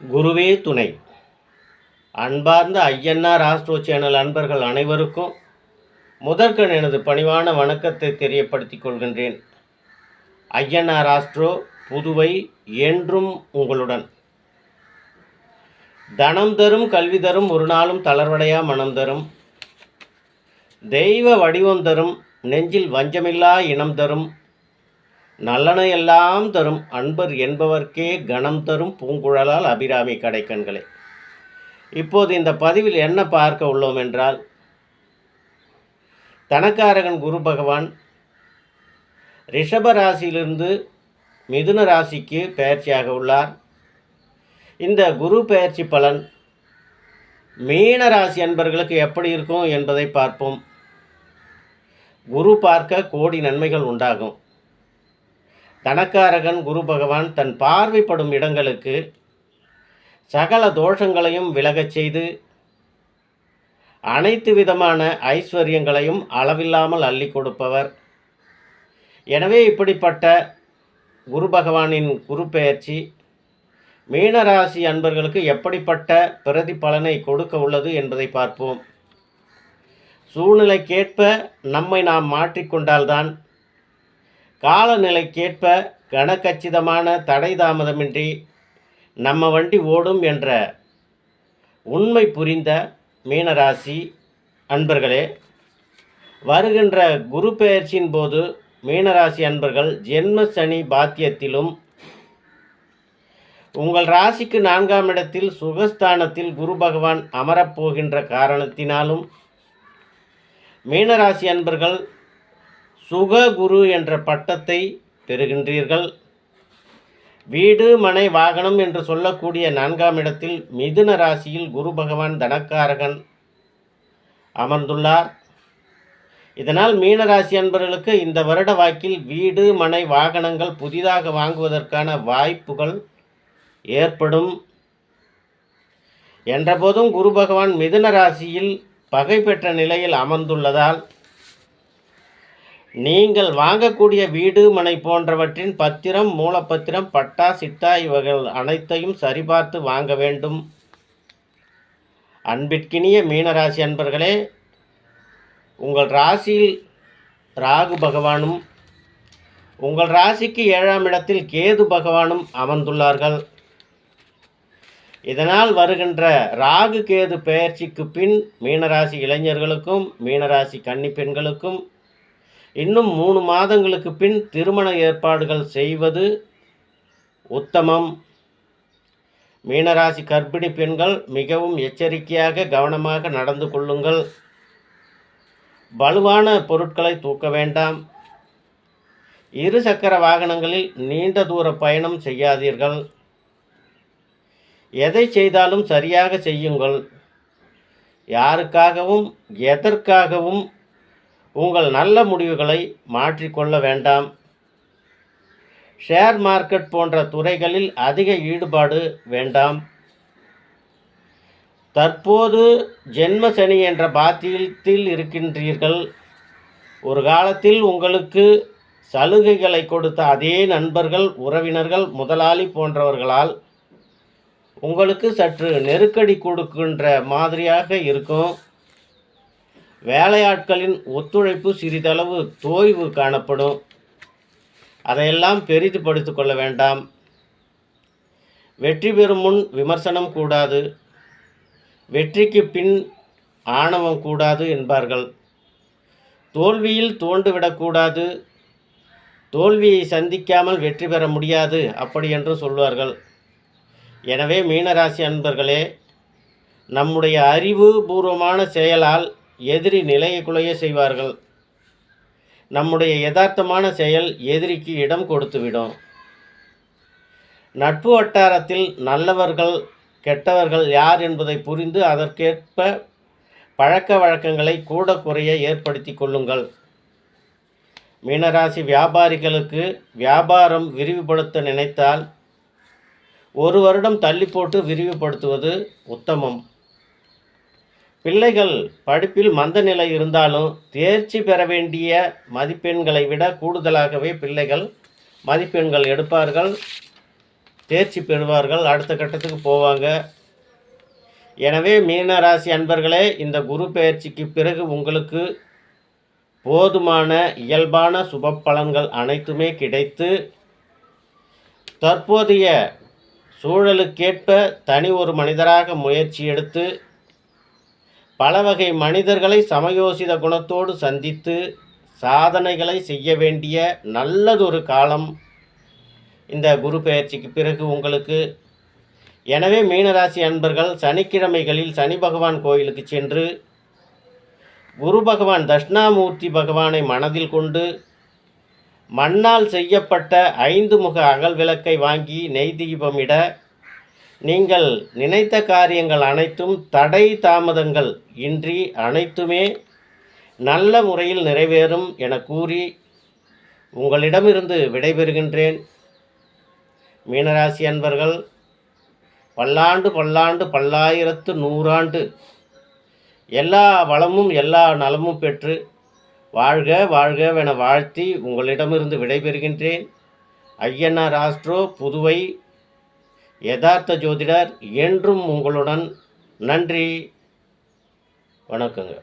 குருவே துணை. அன்பார்ந்த ஐயன்னார் ஆஸ்ட்ரோ சேனல் அன்பர்கள் அனைவருக்கும் முதற்கண் எனது பணிவான வணக்கத்தை தெரியப்படுத்திக் கொள்கின்றேன். ஐயன்னார் ஆஸ்ட்ரோ புதுவை என்றும் உங்களுடன். தனம் தரும் கல்வி தரும் ஒரு நாளும் தளர்வடையா மனம் தரும். தெய்வ வடிவம் தரும் நெஞ்சில் வஞ்சமில்லா இனம் தரும். நல்லனையெல்லாம் எல்லாம் தரும் அன்பர் என்பவர்க்கே கணம் தரும் பூங்குழலால் அபிராமி கடைக்கண்களே. இப்போது இந்த பதிவில் என்ன பார்க்க உள்ளோம் என்றால் தனக்காரகன் குரு பகவான் ரிஷப ராசியிலிருந்து மிதுன ராசிக்கு பெயர்ச்சியாக உள்ளார். இந்த குரு பெயர்ச்சி பலன் மீன ராசி அன்பர்களுக்கு எப்படி இருக்கும் என்பதை பார்ப்போம். குரு பார்க்க கோடி நன்மைகள் உண்டாகும். தனக்காரகன் குரு பகவான் தன் பார்வைப்படும் இடங்களுக்கு சகல தோஷங்களையும் விலகச் செய்து அனைத்து விதமான ஐஸ்வர்யங்களையும் அளவில்லாமல் அள்ளி கொடுப்பவர். எனவே இப்படிப்பட்ட குரு பகவானின் குரு பெயர்ச்சி மீனராசி அன்பர்களுக்கு எப்படிப்பட்ட பிரதிபலனை கொடுக்க உள்ளது என்பதை பார்ப்போம். சூழ்நிலைக்கேற்ப நம்மை நாம் மாற்றிக்கொண்டால்தான் காலநிலைக்கேற்ப கனக்கச்சிதமான தடை தாமதமின்றி நம்ம வண்டி ஓடும் என்ற உண்மை புரிந்த மீனராசி அன்பர்களே வருகின்ற குரு பெயர்ச்சியின் போது மீனராசி அன்பர்கள் ஜென்ம சனி பாத்தியத்திலும் உங்கள் ராசிக்கு நான்காம் இடத்தில் சுகஸ்தானத்தில் குரு பகவான் அமரப்போகின்ற காரணத்தினாலும் மீனராசி அன்பர்கள் சுககுரு என்ற பட்டத்தை பெறுகின்றீர்கள். வீடு மனை வாகனம் என்று சொல்லக்கூடிய நான்காம் இடத்தில் மிதுன ராசியில் குரு பகவான் தனக்காரகன் அமர்ந்துள்ளார். இதனால் மீனராசி அன்பர்களுக்கு இந்த வருட வாக்கில் வீடு மனை வாகனங்கள் புதிதாக வாங்குவதற்கான வாய்ப்புகள் ஏற்படும். என்றபோதும் குரு பகவான் மிதுன ராசியில் பகை பெற்ற நிலையில் அமர்ந்துள்ளதால் நீங்கள் வாங்கக்கூடிய வீடு மனை போன்றவற்றின் பத்திரம் மூலப்பத்திரம் பட்டா சிட்டா இவைகள் அனைத்தையும் சரிபார்த்து வாங்க வேண்டும். அன்பிற்கினிய மீனராசி அன்பர்களே உங்கள் ராசியில் ராகு பகவானும் உங்கள் ராசிக்கு ஏழாம் இடத்தில் கேது பகவானும் அமர்ந்துள்ளார்கள். இதனால் வருகின்ற ராகு கேது பெயர்ச்சிக்கு பின் மீனராசி இளைஞர்களுக்கும் மீனராசி கன்னி பெண்களுக்கும் இன்னும் மூணு மாதங்களுக்கு பின் திருமண ஏற்பாடுகள் செய்வது உத்தமம். மீனராசி கர்ப்பிணி பெண்கள் மிகவும் எச்சரிக்கையாக கவனமாக நடந்து கொள்ளுங்கள். வலுவான பொருட்களை தூக்க வேண்டாம். இருசக்கர வாகனங்களில் நீண்ட தூர பயணம் செய்யாதீர்கள். எதை செய்தாலும் சரியாக செய்யுங்கள். யாருக்காகவும் எதற்காகவும் உங்கள் நல்ல முடிவுகளை மாற்றிக்கொள்ள வேண்டாம். ஷேர் மார்க்கெட் போன்ற துறைகளில் அதிக ஈடுபாடு வேண்டாம். தற்போது ஜென்ம சனி என்ற பாத்தியத்தில் இருக்கின்றீர்கள். ஒரு காலத்தில் உங்களுக்கு சலுகைகளை கொடுத்த அதே நண்பர்கள் உறவினர்கள் முதலாளி போன்றவர்களால் உங்களுக்கு சற்று நெருக்கடி கொடுக்கின்ற மாதிரியாக இருக்கும். வேலையாட்களின் ஒத்துழைப்பு சிறிதளவு தோய்வு காணப்படும். அதையெல்லாம் பெரிதுபடுத்திக் கொள்ள வேண்டாம். வெற்றி பெறும் முன் விமர்சனம் கூடாது. வெற்றிக்கு பின் ஆணவம் கூடாது என்பார்கள். தோல்வியில் தோண்டுவிடக்கூடாது தோல்வியை சந்திக்காமல் வெற்றி பெற முடியாது அப்படி என்று சொல்வார்கள். எனவே மீனராசி அன்பர்களே நம்முடைய அறிவு பூர்வமான செயலால் எதிரி நிலையை குலைய செய்வார்கள். நம்முடைய யதார்த்தமான செயல் எதிரிக்கு இடம் கொடுத்துவிடும் நட்பு வட்டாரத்தில் நல்லவர்கள் கெட்டவர்கள் யார் என்பதை புரிந்து அதற்கேற்ப பழக்க வழக்கங்களை கூட குறைய ஏற்படுத்தி கொள்ளுங்கள். மீனராசி வியாபாரிகளுக்கு வியாபாரம் விரிவுபடுத்த நினைத்தால் ஒரு வருடம் தள்ளி போட்டு விரிவுபடுத்துவது உத்தமம். பிள்ளைகள் படிப்பில் மந்த நிலை இருந்தாலும் தேர்ச்சி பெற வேண்டிய மதிப்பெண்களை விட கூடுதலாகவே பிள்ளைகள் மதிப்பெண்கள் எடுப்பார்கள் தேர்ச்சி பெறுவார்கள் அடுத்த கட்டத்துக்கு போவாங்க. எனவே மீனராசி அன்பர்களே இந்த குரு பெயர்ச்சிக்கு பிறகு உங்களுக்கு போதுமான இயல்பான சுப பலன்கள் அனைத்துமே கிடைத்து தற்போதைய சூழலுக்கேற்ப தனி ஒரு மனிதராக முயற்சி எடுத்து பல வகை மனிதர்களை சமயோசித குணத்தோடு சந்தித்து சாதனைகளை செய்ய வேண்டிய நல்லதொரு காலம் இந்த குரு பெயர்ச்சிக்கு பிறகு உங்களுக்கு. எனவே மீனராசி அன்பர்கள் சனிக்கிழமைகளில் சனி பகவான் கோயிலுக்கு சென்று குரு பகவான் தட்சிணாமூர்த்தி பகவானை மனதில் கொண்டு மண்ணால் செய்யப்பட்ட ஐந்து முக அகல் விளக்கை வாங்கி நெய் தீபமிட நீங்கள் நினைத்த காரியங்கள் அனைத்தும் தடை தாமதங்கள் இன்றி அனைத்துமே நல்ல முறையில் நிறைவேறும் என கூறி உங்களிடமிருந்து விடைபெறுகின்றேன். மீனராசி அன்பர்கள் பல்லாண்டு பல்லாண்டு பல்லாயிரத்து நூறாண்டு எல்லா வளமும் எல்லா நலமும் பெற்று வாழ்க வாழ்கவென வாழ்த்தி உங்களிடமிருந்து விடைபெறுகின்றேன். ஐயனார் ஆஸ்ட்ரோ புதுவை யதார்த்த ஜோதிடர் என்றும் உங்களுடன் நன்றி. வணக்கங்க.